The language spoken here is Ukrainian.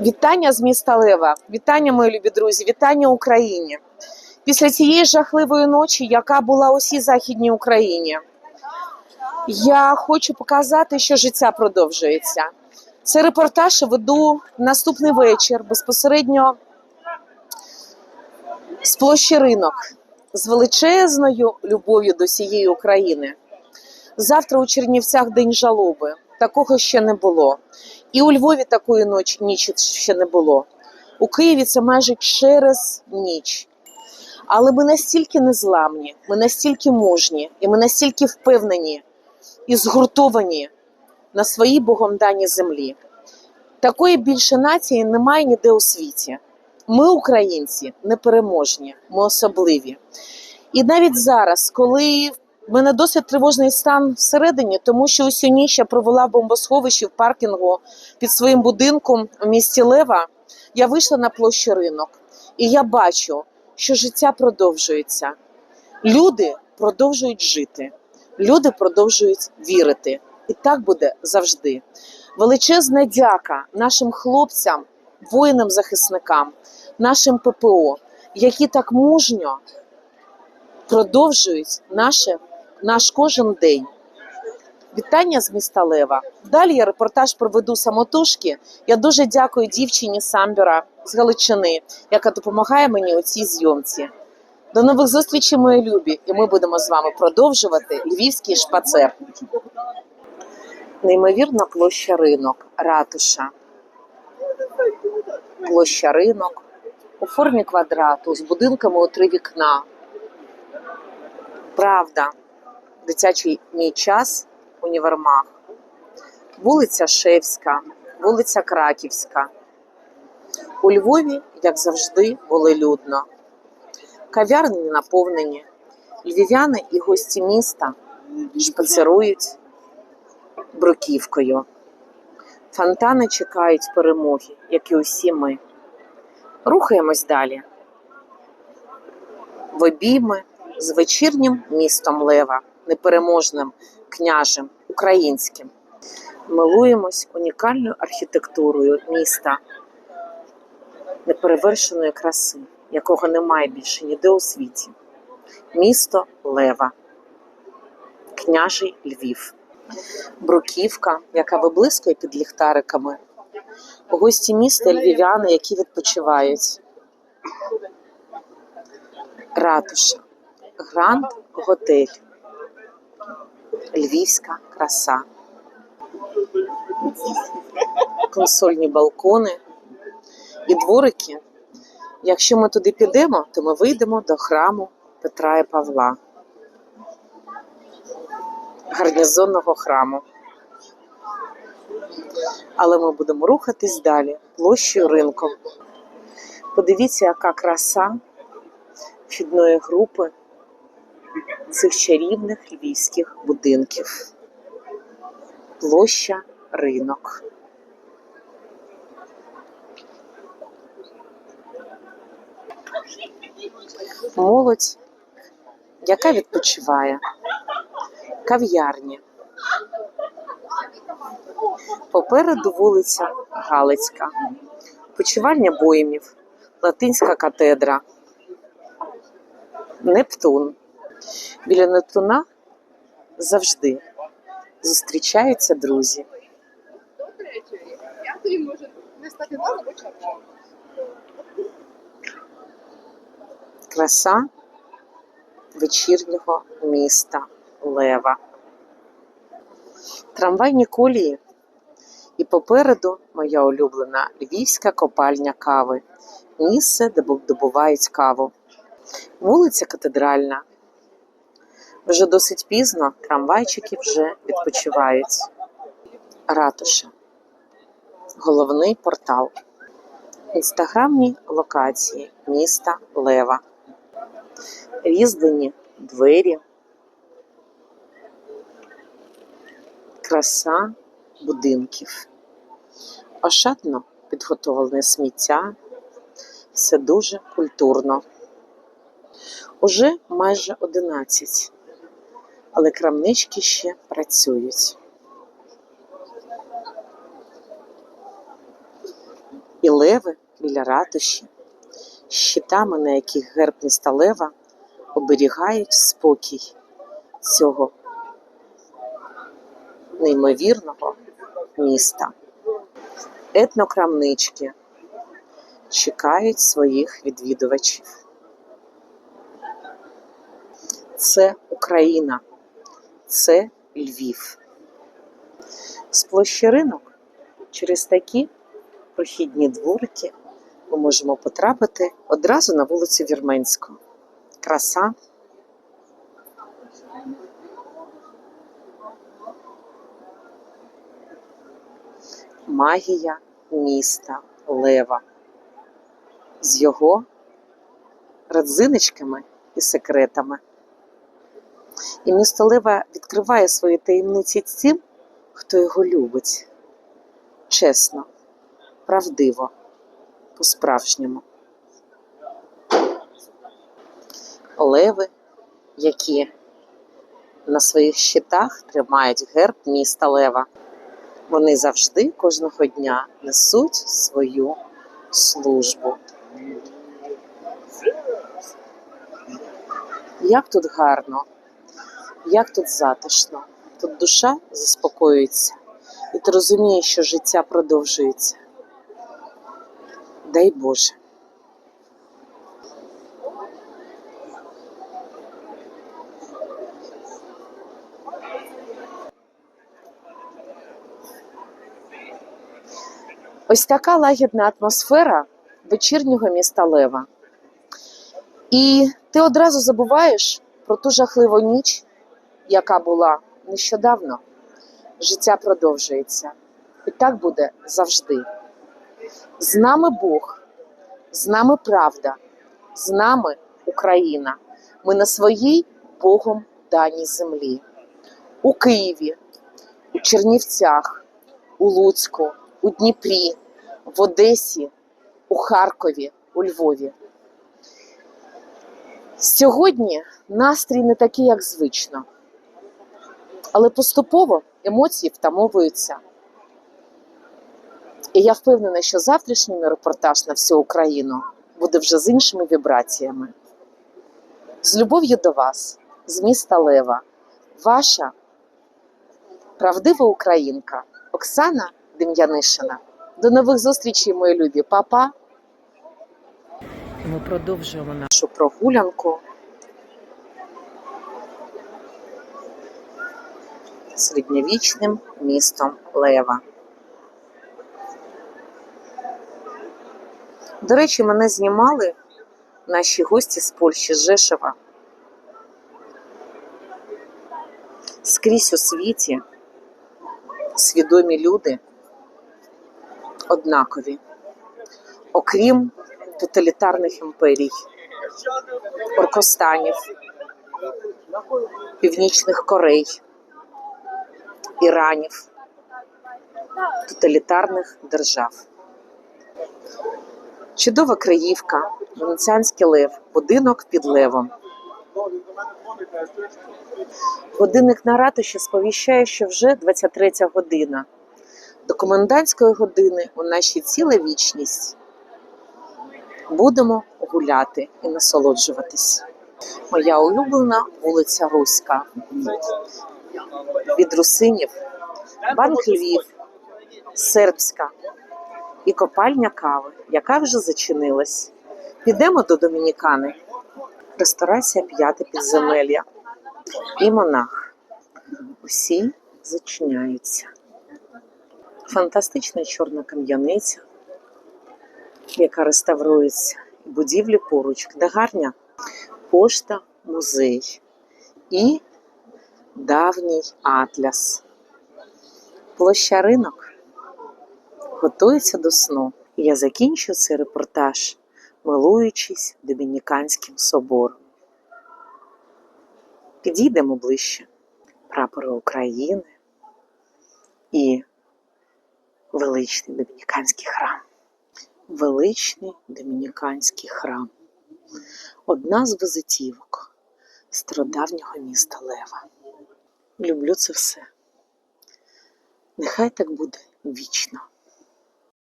Вітання з міста Лева, вітання, мої любі друзі, вітання Україні. Після цієї жахливої ночі, яка була у всій західній Україні, я хочу показати, що життя продовжується. Це репортаж веду наступний вечір безпосередньо з площі ринок з величезною любов'ю до всієї України. Завтра у Чернівцях день жалоби. Такого ще не було. І у Львові такої ночі ніч ще не було. У Києві це майже через ніч. Але ми настільки незламні, ми настільки мужні, і ми настільки впевнені і згуртовані на своїй Богом даній землі. Такої більше нації немає ніде у світі. Ми, українці, непереможні, ми особливі. І навіть зараз, коли в мене досить тривожний стан всередині, тому що усю ніч я провела в бомбосховищі в паркінгу під своїм будинком у місті Лева. Я вийшла на площу ринок, і я бачу, що життя продовжується. Люди продовжують жити, люди продовжують вірити. І так буде завжди. Величезна дяка нашим хлопцям, воїнам-захисникам, нашим ППО, які так мужньо продовжують наше, наш кожен день. Вітання з міста Лева. Далі я репортаж проведу самотужки. Я дуже дякую дівчині Самбіра з Галичини, яка допомагає мені у цій зйомці. До нових зустрічей, мої любі, і ми будемо з вами продовжувати львівський шпацер. Неймовірна площа ринок, ратуша. Площа ринок у формі квадрату з будинками у три вікна. Правда, дитячий мій час універмаг. Вулиця Шевська, вулиця Краківська. У Львові, як завжди, волелюдно. Кав'ярні наповнені. Львів'яни і гості міста шпацерують бруківкою. Фонтани чекають перемоги, як і усі ми. Рухаємось далі. В обійми з вечірнім містом Лева, непереможним княжем українським. Милуємось унікальною архітектурою міста неперевершеної краси, якого немає більше ніде у світі. Місто Лева, княжий Львів, бруківка, яка виблискує під ліхтариками, гості міста львів'яни, які відпочивають. Ратуша, Гранд Готель, Львівська краса, консольні балкони і дворики. Якщо ми туди підемо, то ми вийдемо до храму Петра і Павла, гарнізонного храму. Але ми будемо рухатись далі площею ринком. Подивіться, яка краса вхідної групи цих чарівних львівських будинків. Площа ринок. Молодь, яка відпочиває, кав'ярні. Попереду вулиця Галицька, почивальня боїмів, Латинська катедра, Нептун. Біля Нептуна завжди зустрічаються друзі. До третьої. Як тоді може не стати на початку? Краса вечірнього міста Лева. Трамвайні колії. І попереду моя улюблена львівська копальня кави. Місце, де добувають каву. Вулиця Катедральна. Вже досить пізно трамвайчики вже відпочивають. Ратуша. Головний портал. Інстаграмні локації міста Лева. Різдвяні двері. Краса будинків. Ошатно підготовлене сміття. Все дуже культурно. Уже майже 11, але крамнички ще працюють. і леви біля ратуші, щитами, на яких герб міста Лева оберігають спокій цього неймовірного міста. Етнокрамнички чекають своїх відвідувачів. Це Україна, це Львів. З площі ринок через такі прохідні дворики ми можемо потрапити одразу на вулицю Вірменську. Краса. Магія міста Лева з його родзиночками і секретами. І місто Лева відкриває свої таємниці тим, хто його любить. Чесно, правдиво, по-справжньому. Леви, які на своїх щитах тримають герб міста Лева. Вони завжди кожного дня несуть свою службу. Як тут гарно, як тут затишно. Тут душа заспокоюється, і ти розумієш, що життя продовжується. Дай Боже. Ось така лагідна атмосфера вечірнього міста Лева. І ти одразу забуваєш про ту жахливу ніч, яка була нещодавно. Життя продовжується. І так буде завжди. З нами Бог, з нами правда, з нами Україна. Ми на своїй Богом даній землі. У Києві, у Чернівцях, у Луцьку, у Дніпрі, в Одесі, у Харкові, у Львові. Сьогодні настрій не такий, як звично, але поступово емоції втамовуються. І я впевнена, що завтрашній репортаж на всю Україну буде вже з іншими вібраціями. З любов'ю до вас, з міста Лева, ваша правдива українка Оксана Дем'янишина. До нових зустрічей, мої любі папа. Ми продовжуємо нашу прогулянку. Середньовічним містом Лева. До речі, мене знімали наші гості з Польщі з Жешева. Скрізь у світі свідомі люди однакові, окрім тоталітарних імперій, Оркостанів, Північних Корей, Іранів, тоталітарних держав. Чудова Криївка, Венеціанський лев, будинок під левом. Годинник на ратуші сповіщає, що вже 23 година. До комендантської години у нашій ціла вічність. Будемо гуляти і насолоджуватись. Моя улюблена вулиця Руська. Від русинів, банк Львів, Сербська і копальня кави, яка вже зачинилась. Підемо до Домінікани. Ресторація п'яте підземелля і монах. Усі зачиняються. Фантастична чорна кам'яниця, яка реставрується, будівлі поруч, книгарня, пошта, музей і давній атляс. Площа ринок готується до сну. І я закінчу цей репортаж, милуючись Домініканським собором. Підійдемо ближче. Прапори України і величний домініканський храм. Величний домініканський храм. Одна з визитівок стародавнього міста Лева. Люблю це все. Нехай так буде вічно.